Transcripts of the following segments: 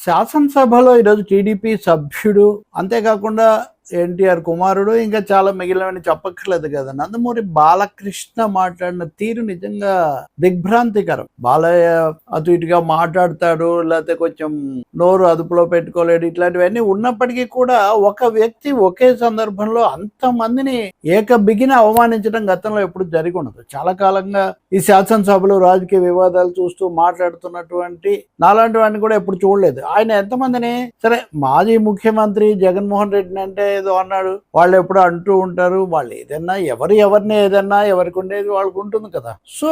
శాసనసభలో ఈరోజు టీడీపీ సభ్యుడు అంతేకాకుండా ఎన్టీఆర్ కుమారుడు ఇంకా చాలా మిగిలినవని చెప్పక్కర్లేదు కదా. నందమూరి బాలకృష్ణ మాట్లాడిన తీరు నిజంగా దిగ్భ్రాంతికరం. బాలయ్య అటు ఇటుగా మాట్లాడతాడు లేకపోతే కొంచెం నోరు అదుపులో పెట్టుకోలేడు ఇట్లాంటివన్నీ ఉన్నప్పటికీ కూడా ఒక వ్యక్తి ఒకే సందర్భంలో అంతమందిని ఏక బిగిన అవమానించడం గతంలో ఎప్పుడు జరిగి ఉండదు. చాలా కాలంగా ఈ శాసనసభలో రాజకీయ వివాదాలు చూస్తూ మాట్లాడుతున్నటువంటి నాలాంటి వాడిని కూడా ఎప్పుడు చూడలేదు. ఆయన ఎంతమందిని? సరే మాజీ ముఖ్యమంత్రి జగన్మోహన్ రెడ్డిని అంటే ఏదో అన్నాడు. వాళ్ళు ఎప్పుడు అంటూ ఉంటారు. వాళ్ళు ఏదన్నా ఎవరు ఎవరిని ఏదన్నా ఎవరికి ఉండేది వాళ్ళకు ఉంటుంది కదా. సో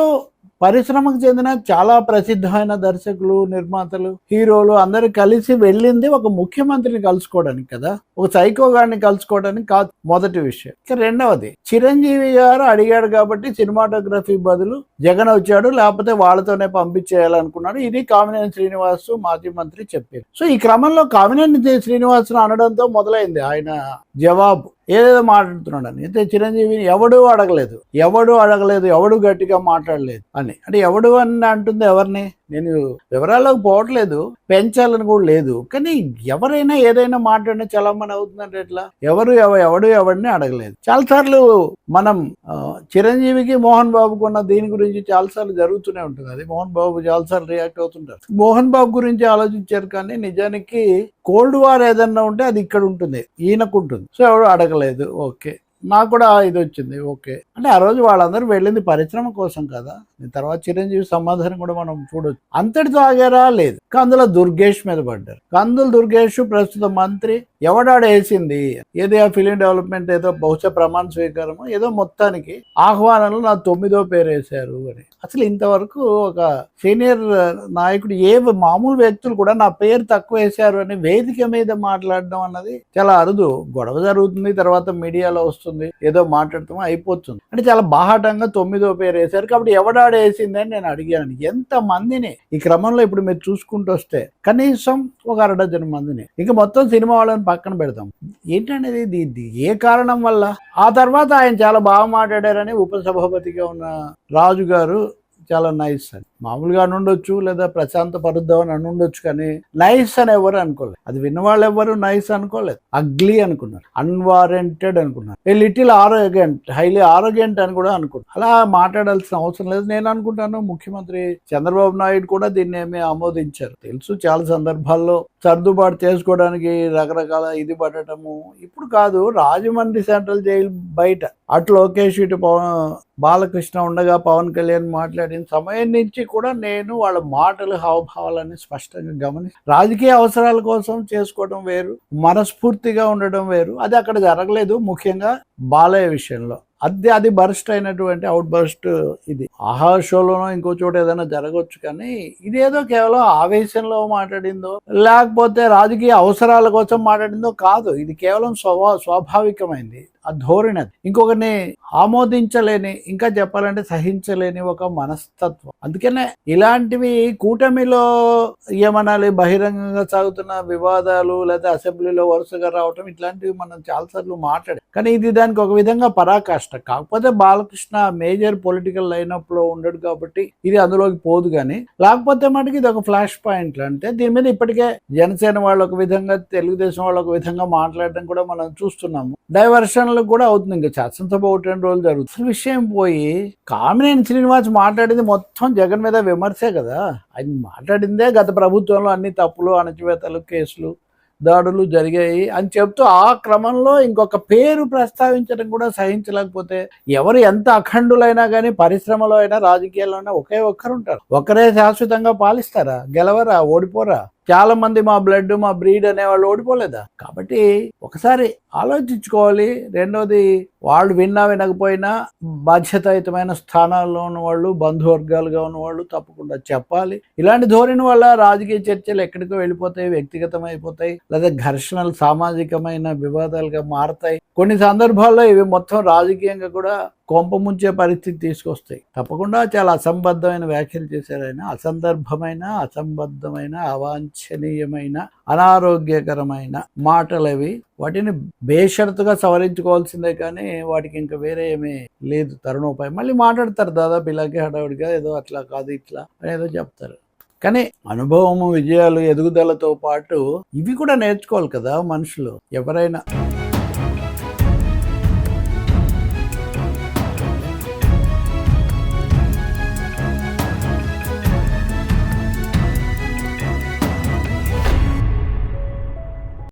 పరిశ్రమకు చెందిన చాలా ప్రసిద్ధమైన దర్శకులు నిర్మాతలు హీరోలు అందరు కలిసి వెళ్ళింది ఒక ముఖ్యమంత్రిని కలుసుకోవడానికి కదా? ఒక సైకో గారిని కలుసుకోవడానికి కాదు మొదటి విషయం. ఇక రెండవది చిరంజీవి గారు అడిగాడు కాబట్టి సినిమాటోగ్రఫీ బదులు జగన్ వచ్చాడు లేకపోతే వాళ్ళతోనే పంపించేయాలనుకున్నాడు. ఇది కామినేని శ్రీనివాస్ మాజీ మంత్రి చెప్పారు. సో ఈ క్రమంలో కామినేని శ్రీనివాసును అనడంతో మొదలైంది ఆయన జవాబు. ఏదేదో మాట్లాడుతున్నాడు అని అయితే చిరంజీవిని ఎవడు అడగలేదు. ఎవడు అడగలేదు ఎవడు గట్టిగా మాట్లాడలేదు అని. అంటే ఎవడు అని అంటుంది ఎవరిని? నేను వివరాల్లోకి పోవట్లేదు పెంచాలని కూడా లేదు. కానీ ఎవరైనా ఏదైనా మాట్లాడినా చలామణి అవుతుందంటే ఎట్లా? ఎవరు ఎవడు ఎవడిని అడగలేదు. చాలాసార్లు మనం చిరంజీవికి మోహన్ బాబుకు ఉన్న దీని గురించి చాలాసార్లు జరుగుతూనే ఉంటుంది. అది మోహన్ బాబు చాలాసార్లు రియాక్ట్ అవుతుంటారు. మోహన్ బాబు గురించి ఆలోచించారు కానీ నిజానికి కోల్డ్ వార్ ఏదన్నా ఉంటే అది ఇక్కడ ఉంటుంది. ఈయనకు ఉంటుంది. సో ఎవడు అడగలేదు. ఓకే. నాకు కూడా ఇది వచ్చింది ఓకే. అంటే ఆ రోజు వాళ్ళందరూ వెళ్ళింది పరిశ్రమ కోసం కదా. తర్వాత చిరంజీవి సమాధానం కూడా మనం చూడొచ్చు. అంతటితో ఆగారా లేదు. కందుల దుర్గేష్ మీద పడ్డారు. కందుల దుర్గేష్ ప్రస్తుత మంత్రి. ఎవడాడేసింది ఏదో ఆ ఫిలిం డెవలప్మెంట్ ఏదో బహుశా ప్రమాణ స్వీకారము ఏదో మొత్తానికి ఆహ్వానంలో నా తొమ్మిదో పేరు వేశారు అని. అసలు ఇంతవరకు ఒక సీనియర్ నాయకుడు ఏ మామూలు వ్యక్తులు కూడా నా పేరు తక్కువ వేశారు అని వేదిక మీద మాట్లాడడం అన్నది చాలా అరుదు. గొడవ జరుగుతుంది తర్వాత మీడియాలో వస్తుంది ఏదో మాట్లాడతాం అయిపోతుంది. అంటే చాలా బాహాటంగా తొమ్మిదో పేరు వేశారు. కాబట్టి ఎవడాడేసింది అని నేను అడిగాను. ఎంత మందిని ఈ క్రమంలో ఇప్పుడు మీరు చూసుకుంటూ వస్తే కనీసం ఒక అరడజన మందిని. ఇంకా మొత్తం సినిమా వాళ్ళని పక్కన పెడతాం. ఏంటనేది? ఇది ఏ కారణం వల్ల? ఆ తర్వాత ఆయన చాలా బాగా మాట్లాడారని ఉపసభాపతిగా ఉన్న రాజు గారు చాలా నైస్ అని మామూలుగా అని ఉండొచ్చు లేదా ప్రశాంత పరుద్దాం అని ఉండొచ్చు కానీ నైస్ అని ఎవరు అనుకోలేదు. అది విన్నవాళ్ళు ఎవరు నైస్ అనుకోలేదు. అగ్లీ అనుకున్నారు. అన్వారెంటెడ్ అనుకున్నారు. ఏ లిటిల్ ఆరోగ్యంట్ హైలీ ఆరోగ్యంట్ అని కూడా అనుకున్నారు. అలా మాట్లాడాల్సిన అవసరం లేదు. నేను అనుకుంటాను ముఖ్యమంత్రి చంద్రబాబు నాయుడు కూడా దీన్ని ఏమీ ఆమోదించారు. తెలుసు చాలా సందర్భాల్లో సర్దుబాటు చేసుకోవడానికి రకరకాల ఇది పడటము. ఇప్పుడు కాదు రాజమండ్రి సెంట్రల్ జైలు బయట. అటు లోకేష్ ఇటు పవన్ బాలకృష్ణ ఉండగా పవన్ కళ్యాణ్ మాట్లాడిన సమయం నుంచి కూడా నేను వాళ్ళ మాటలు హావభావాలని స్పష్టంగా గమని రాజకీయ అవసరాల కోసం చేసుకోవడం వేరు మనస్ఫూర్తిగా ఉండడం వేరు. అది అక్కడ జరగలేదు. ముఖ్యంగా బాలయ్య విషయంలో. అది అది బర్స్ట్ అయినటువంటి అవుట్ బర్స్ట్ ఇది. ఆహా షోలోనో ఇంకో చోట ఏదైనా జరగవచ్చు కానీ ఇదేదో కేవలం ఆవేశంలో మాట్లాడిందో లేకపోతే రాజకీయ అవసరాల కోసం మాట్లాడిందో కాదు. ఇది కేవలం స్వభా స్వాభావికమైంది. ఆ ధోరణి అది. ఇంకొకరిని ఆమోదించలేని ఇంకా చెప్పాలంటే సహించలేని ఒక మనస్తత్వం. అందుకనే ఇలాంటివి కూటమిలో ఏమనాలి? బహిరంగంగా సాగుతున్న వివాదాలు లేదా అసెంబ్లీలో వరుసగా రావటం ఇట్లాంటివి మనం చాలాసార్లు మాట్లాడాం. కానీ ఇది దానికి ఒక విధంగా పరాకాష్ట. కాకపోతే బాలకృష్ణ మేజర్ పొలిటికల్ లైనప్లో ఉండడు కాబట్టి ఇది అందులోకి పోదు కానీ లేకపోతే మటుకు ఇది ఒక ఫ్లాష్ పాయింట్ అంటే దీని మీద ఇప్పటికే జనసేన వాళ్ళు ఒక విధంగా తెలుగుదేశం వాళ్ళు ఒక విధంగా మాట్లాడడం కూడా మనం చూస్తున్నాము. డైవర్షన్ వాళ్ళకి కూడా అవుతుంది. ఇంకా శాసనసభ ఒకటి రెండు రోజులు జరుగుతుంది. అసలు విషయం పోయి కామినేని శ్రీనివాస్ మాట్లాడింది మొత్తం జగన్ మీద విమర్శే కదా. అది మాట్లాడిందే గత ప్రభుత్వంలో అన్ని తప్పులు అణచివేతలు కేసులు దాడులు జరిగాయి అని చెప్తూ ఆ క్రమంలో ఇంకొక పేరు ప్రస్తావించడం కూడా సహించలేకపోతే ఎవరు ఎంత అఖండులైనా కానీ పరిశ్రమలో అయినా రాజకీయాల్లో అయినా ఒకే ఒక్కరు ఉంటారు ఒకరే శాశ్వతంగా పాలిస్తారా? గెలవరా? ఓడిపోరా? చాలా మంది మా బ్లడ్ మా బ్రీడ్ అనేవాళ్ళు ఓడిపోలేదా? కాబట్టి ఒకసారి ఆలోచించుకోవాలి. రెండోది వాళ్ళు విన్నా వినకపోయినా బాధ్యతాయుతమైన స్థానాల్లో ఉన్న వాళ్ళు బంధువర్గాలుగా ఉన్న వాళ్ళు తప్పకుండా చెప్పాలి. ఇలాంటి ధోరణి వల్ల రాజకీయ చర్చలు ఎక్కడికో వెళ్ళిపోతాయి వ్యక్తిగతమైపోతాయి లేదా ఘర్షణలు సామాజికమైన వివాదాలుగా మారతాయి. కొన్ని సందర్భాల్లో ఇవి మొత్తం రాజకీయంగా కూడా ముంచే పరిస్థితి తీసుకొస్తాయి. తప్పకుండా చాలా అసంబద్ధమైన వ్యాఖ్యలు చేశారు ఆయన. అసందర్భమైన అసంబద్ధమైన అవాంఛనీయమైన అనారోగ్యకరమైన మాటలవి వాటిని బేషరతుగా సవరించుకోవాల్సిందే కానీ వాటికి ఇంకా వేరే ఏమీ లేదు. తరుణోపాయం. మళ్ళీ మాట్లాడతారు. దాదాపు ఇలాగే హడావుడిగా ఏదో అట్లా కాదు ఇట్లా అని ఏదో చెప్తారు. కానీ అనుభవము విజయాలు ఎదుగుదలతో పాటు ఇవి కూడా నేర్చుకోవాలి కదా మనుషులు. ఎవరైనా